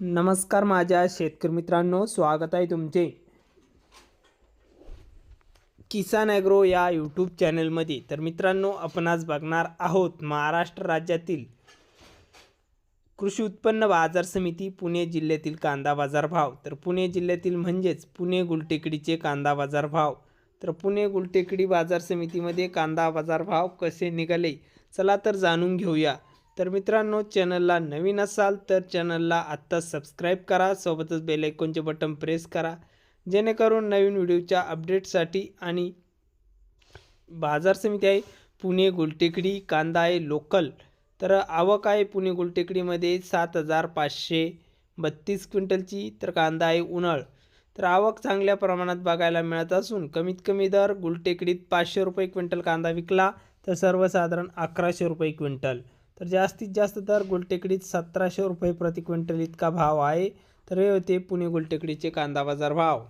नमस्कार माझ्या शेतकरी मित्रांनो स्वागत आहे तुमचे. किसान ॲग्रो या यूट्यूब चॅनलमध्ये. तर मित्रांनो आपण आज बघणार आहोत महाराष्ट्र राज्यातील कृषी उत्पन्न बाजार समिती पुणे जिल्ह्यातील कांदा बाजार भाव. तर पुणे जिल्ह्यातील म्हणजेच पुणे गुलटेकडीचे कांदा बाजार भाव. तर पुणे गुलटेकडी बाजार समितीमध्ये कांदा बाजार भाव कसे निघाले? चला तर जाणून घेऊया. तर मित्रांनो चॅनलला नवीन असाल तर चॅनलला आत्ता सबस्क्राईब करा. सोबतच बेल आयकॉनचे बटन प्रेस करा. जेणेकरून नवीन व्हिडिओच्या अपडेटसाठी आणि बाजार समिती आहे पुणे गुलटेकडी कांदा आहे लोकल तर आवक आहे पुणे गुलटेकडीमध्ये सात हजार पाचशे बत्तीस क्विंटलची तर कांदा आहे उन्हाळ. तर आवक चांगल्या प्रमाणात बघायला मिळत असून कमीत कमी दर गुलटेकडीत पाचशे रुपये क्विंटल कांदा विकला तर सर्वसाधारण अकराशे रुपये क्विंटल. तर जास्तीत जास्त दर गुलटेकडीत सतराशे रुपये प्रति क्विंटल इतका भाव आहे. तर हे होते पुणे गुलटेकडीचे कांदा बाजार भाव.